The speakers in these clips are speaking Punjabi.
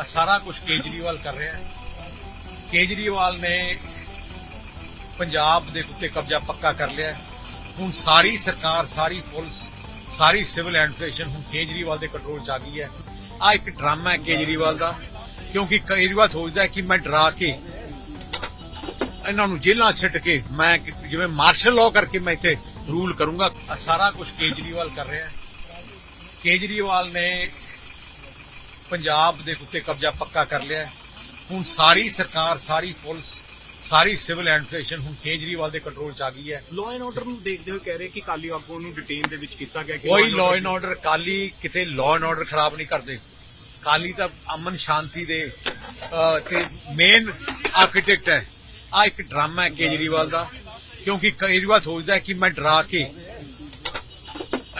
ਆ ਸਾਰਾ ਕੁਝ ਕੇਜਰੀਵਾਲ ਕਰ ਰਿਹਾ ਹੈ। ਕੇਜਰੀਵਾਲ ਨੇ ਪੰਜਾਬ ਦੇ ਉੱਤੇ ਕਬਜ਼ਾ ਪੱਕਾ ਕਰ ਲਿਆ ਹੁਣ ਸਾਰੀ ਸਰਕਾਰ, ਸਾਰੀ ਪੁਲਿਸ, ਸਾਰੀ ਸਿਵਲ ਐਡਮਿਨਿਸਟ੍ਰੇਸ਼ਨ ਹੁਣ ਕੇਜਰੀਵਾਲ ਦੇ ਕੰਟਰੋਲ 'ਚ ਆ ਗਈ ਹੈ। ਆ ਇੱਕ ਡਰਾਮਾ ਹੈ ਕੇਜਰੀਵਾਲ ਦਾ, ਕਿਉਂਕਿ ਕੇਜਰੀਵਾਲ ਸੋਚਦਾ ਹੈ ਕਿ ਮੈਂ ਡਰਾ ਕੇ ਇਹਨਾਂ ਨੂੰ ਜੇਲ੍ਹਾਂ 'ਚ ਸਿੱਟ ਕੇ ਮੈਂ ਜਿਵੇਂ ਮਾਰਸ਼ਲ ਲਾਅ ਕਰਕੇ ਮੈਂ ਇੱਥੇ ਰੂਲ ਕਰੂੰਗਾ। ਸਾਰਾ ਕੁਝ ਕੇਜਰੀਵਾਲ ਕਰ ਰਿਹਾ ਹੈ। ਕੇਜਰੀਵਾਲ ਨੇ ਪੰਜਾਬ ਦੇ ਉੱਤੇ ਕਬਜ਼ਾ ਪੱਕਾ ਕਰ ਲਿਆ। ਹੁਣ ਸਾਰੀ ਸਰਕਾਰ ਸਾਰੀ ਪੁਲਿਸ ਸਾਰੀ ਸਿਵਲ ਐਡਮਿਨਿਸਟ੍ਰੇਸ਼ਨ ਹੁਣ ਕੇਜਰੀਵਾਲ ਦੇ ਕੰਟਰੋਲ 'ਚ ਆ ਗਈ ਹੈ। ਲਾਅ ਐਂਡ ਆਰਡਰ ਨੂੰ ਦੇਖਦੇ ਹੋਏ ਕਹਿ ਰਹੇ ਕਿ ਕਾਲੀ ਆਗੂ ਨੂੰ ਡਿਟੇਨ ਦੇ ਵਿੱਚ ਕੀਤਾ ਗਿਆ ਕੋਈ ਲਾਅ ਐਂਡ ਆਰਡਰ ਕਾਲੀ ਕਿਤੇ ਲਾਅ ਐਂਡ ਆਰਡਰ ਖਰਾਬ ਨਹੀਂ ਕਰਦੇ। ਕਾਲੀ ਤਾਂ ਅਮਨ ਸ਼ਾਂਤੀ ਦੇ ਤੇ ਮੇਨ ਆਰਕੀਟੈਕਟ ਹੈ। ਆ ਇੱਕ ਡਰਾਮਾ ਹੈ ਕੇਜਰੀਵਾਲ ਦਾ ਕਿਉਂਕਿ ਕੇਜਰੀਵਾਲ ਸੋਚਦਾ ਹੈ ਕਿ ਮੈਂ ਡਰਾ ਕੇ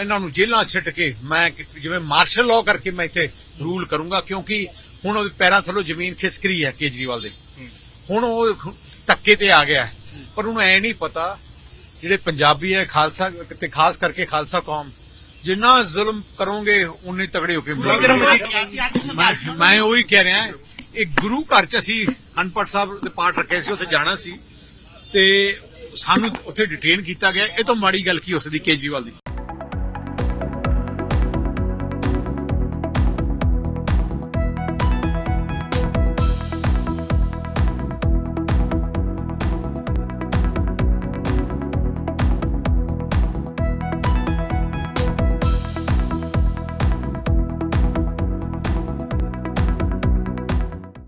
ਇਹਨਾਂ ਨੂੰ ਜੇਲ੍ਹਾਂ ਸਿੱਟ ਕੇ ਮੈਂ ਜਿਵੇਂ ਮਾਰਸ਼ਲ ਲਾਅ ਕਰਕੇ ਮੈਂ ਇੱਥੇ ਰੂਲ ਕਰੂੰਗਾ ਕਿਉਂਕਿ ਹੁਣ ਉਹਦੇ ਪੈਰਾਂ ਥੱਲੋਂ ਜ਼ਮੀਨ ਖਿਸਕ ਰਹੀ ਹੈ ਕੇਜਰੀਵਾਲ ਦੇ। ਹੁਣ ਉਹ ਧੱਕੇ ਤੇ ਆ ਗਿਆ। ਪਰ ਉਹਨੂੰ ਐ ਨਹੀਂ ਪਤਾ ਜਿਹੜੇ ਪੰਜਾਬੀ ਹੈ ਖਾਲਸਾ ਤੇ ਖਾਸ ਕਰਕੇ ਖਾਲਸਾ ਕੌਮ ਜਿੰਨਾ ਜ਼ੁਲਮ ਕਰੋਗੇ ਉਨੇ ਤਗੜੇ ਹੋ ਕੇ ਮਿਲੋਗੇ ਮੈਂ ਉਹੀ ਕਹਿ ਰਿਹਾ ਇੱਕ ਗੁਰੂ ਘਰ ਚ ਅਸੀਂ ਅਨਪੜ ਸਾਹਿਬ ਦੇ ਪਾਠ ਰੱਖੇ ਸੀ ਉੱਥੇ ਜਾਣਾ ਸੀ। ਤੇ ਸਾਨੂੰ ਉੱਥੇ ਡਿਟੇਨ ਕੀਤਾ ਗਿਆ। ਇਹ ਤੋਂ ਮਾੜੀ ਗੱਲ ਕੀ ਹੋ ਸਕਦੀ ਕੇਜਰੀਵਾਲ ਦੀ?